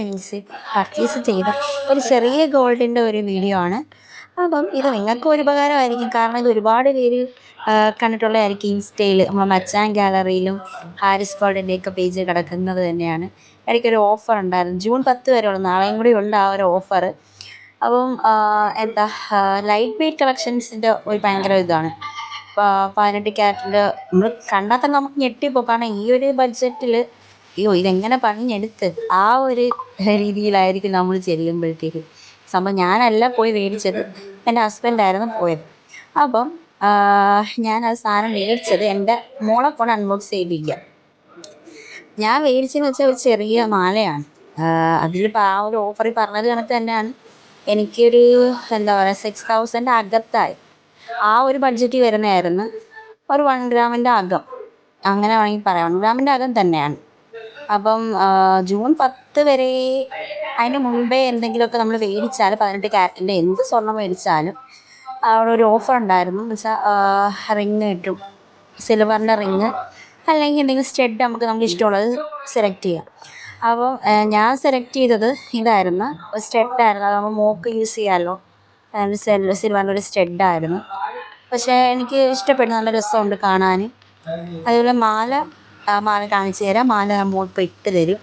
Purchase purchase ചെയ്ത ഒരു ചെറിയ ഗോൾഡിന്റെ ഒരു വീഡിയോ ആണ്. അപ്പം ഇത് നിങ്ങൾക്കും ഒരു ഉപകാരമായിരിക്കും. കാരണം ഇത് ഒരുപാട് പേര് കണ്ടിട്ടുള്ളതായിരിക്കും ഇൻസ്റ്റയിൽ നമ്മൾ മച്ചാൻ ഗാലറിയിലും ഹാരിസ് ഗോൾഡിന്റെയൊക്കെ പേജ് കിടക്കുന്നത് തന്നെയാണ്. ഇടയ്ക്കൊരു ഓഫർ ഉണ്ടായിരുന്നു. ജൂൺ പത്ത് വരെ ഉള്ളൂ. നാളെയും കൂടി ഉണ്ട് ആ ഒരു ഓഫർ അപ്പം എന്താ ലൈറ്റ് വെയ്റ്റ് കളക്ഷൻസിന്റെ ഒരു ഭയങ്കര ഇതാണ്. പതിനെട്ട് ക്യാരറ്റിന്റെ നമ്മൾ കണ്ടാൽ തന്നെ നമുക്ക് ഞെട്ടിപ്പോകും. കാരണം ഈ ഒരു ബഡ്ജറ്റിൽ അയ്യോ ഇതെങ്ങനെ പണിഞ്ഞെടുത്ത് ആ ഒരു രീതിയിലായിരിക്കും നമ്മൾ ചെല്ലുമ്പോഴത്തേക്ക്. സംഭവം ഞാനല്ല പോയി മേടിച്ചത് എന്റെ ഹസ്ബൻഡായിരുന്നു പോയത്. അപ്പം ഞാൻ ആ സാധനം മേടിച്ചത് എന്റെ മോളെ കൊണ്ട് അൺബോക്സ് ചെയ്യിപ്പിക്കാൻ ഞാൻ മേടിച്ചെന്ന് വെച്ചാൽ ഒരു ചെറിയ മാലയാണ്. അതിലിപ്പോൾ ആ ഒരു ഓഫറിൽ പറഞ്ഞത് കണക്ക് തന്നെയാണ്. എനിക്കൊരു എന്താ പറയുക സിക്സ് തൗസൻഡ് അകത്തായി. ആ ഒരു ബഡ്ജറ്റിൽ വരുന്നതായിരുന്നു ഒരു വൺ ഗ്രാമിന്റെ അകം. അങ്ങനെ വേണമെങ്കിൽ പറയാം. വൺ ഗ്രാമിന്റെ അകം തന്നെയാണ്. അപ്പം ജൂൺ പത്ത് വരെ അതിന് മുമ്പേ എന്തെങ്കിലുമൊക്കെ നമ്മൾ മേടിച്ചാൽ പതിനെട്ട് ക്യാരറ്റിന്റെ എന്ത് സ്വർണം മേടിച്ചാലും അവിടെ ഒരു ഓഫർ ഉണ്ടായിരുന്നു. എന്ന് വെച്ചാൽ റിങ് കിട്ടും. സിൽവറിന്റെ റിങ് അല്ലെങ്കിൽ എന്തെങ്കിലും സ്റ്റഡ് നമുക്ക് നമുക്ക് ഇഷ്ടമുള്ളത് സെലക്ട് ചെയ്യാം. അപ്പോൾ ഞാൻ സെലക്ട് ചെയ്തത് ഇതായിരുന്നു. ഒരു സ്റ്റഡായിരുന്നു അതാകുമ്പോൾ മോക്ക് യൂസ് ചെയ്യാമല്ലോ സിൽവറിന്റെ ഒരു സ്റ്റഡായിരുന്നു പക്ഷേ എനിക്ക് ഇഷ്ടപ്പെട്ടു നല്ല രസമുണ്ട് കാണാൻ. അതുപോലെ മാല മാല കാണിച്ചു തരാം. മാല മോൾ ഇപ്പോൾ ഇട്ട് തരും.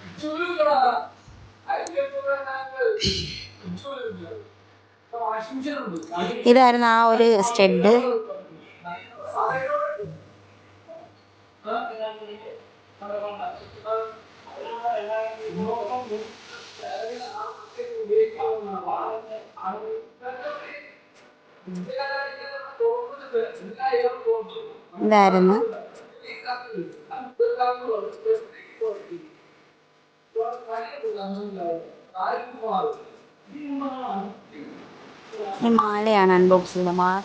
ഇതായിരുന്നു ആ ഒരു സ്റ്റെഡ്. ഇതായിരുന്നു. മാലയാണ് അൺബോക്സ് ചെയ്തത്. മാല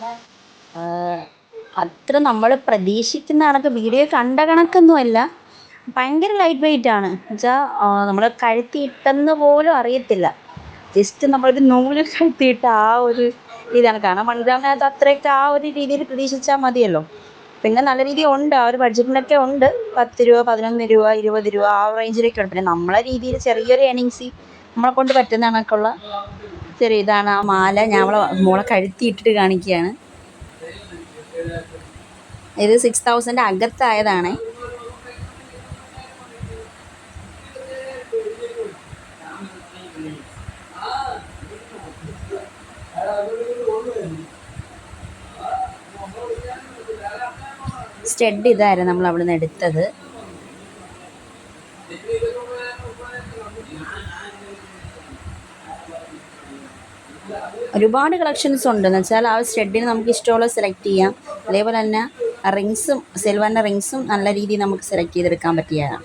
അത്ര നമ്മൾ പ്രതീക്ഷിക്കുന്ന കണക്ക് വീഡിയോ കണ്ട കണക്കൊന്നും അല്ല ഭയങ്കര ലൈറ്റ് വെയിറ്റ് ആണ്. എന്നുവെച്ചാൽ നമ്മൾ കഴുത്തി ഇട്ടെന്ന് പോലും അറിയത്തില്ല. ജസ്റ്റ് നമ്മളൊരു നൂൽ കഴുത്തിയിട്ട് ആ ഒരു രീതിയാണ് കാരണം പണ്ട് ഗ്രാമിനകത്ത് അത്രയൊക്കെ ആ ഒരു രീതിയിൽ പ്രതീക്ഷിച്ചാൽ മതിയല്ലോ. പിന്നെ നല്ല രീതിയിൽ ഉണ്ട്. ആ ഒരു ബഡ്ജറ്റിനൊക്കെ ഉണ്ട്. പത്ത് രൂപ പതിനൊന്ന് രൂപ ഇരുപത് രൂപ ആ റേഞ്ചിലൊക്കെ ഉണ്ട്. പിന്നെ നമ്മളെ രീതിയിൽ ചെറിയൊരു ഏണിങ്സ് നമ്മളെ കൊണ്ട് പറ്റുന്ന കണക്കുള്ള ചെറിയ ഇതാണ്. ആ മാല ഞാൻ അവളെ മോളെ കഴുത്തിയിട്ടിട്ട് കാണിക്കുകയാണ്. ഇത് സിക്സ് തൗസൻഡ് അകത്തായതാണ്. സ്റ്റഡ് ഇതായിരുന്നു നമ്മൾ അവിടെ നിന്ന് എടുത്തത്. ഒരുപാട് കളക്ഷൻസ് ഉണ്ട്. എന്ന് വെച്ചാൽ ആ സ്റ്റെഡിന് നമുക്ക് ഇഷ്ടമുള്ള സെലക്ട് ചെയ്യാം. അതേപോലെ തന്നെ റിങ്സും സിൽവറിന്റെ റിങ്സും നല്ല രീതിയിൽ നമുക്ക് സെലക്ട് ചെയ്തെടുക്കാൻ പറ്റിയതാണ്.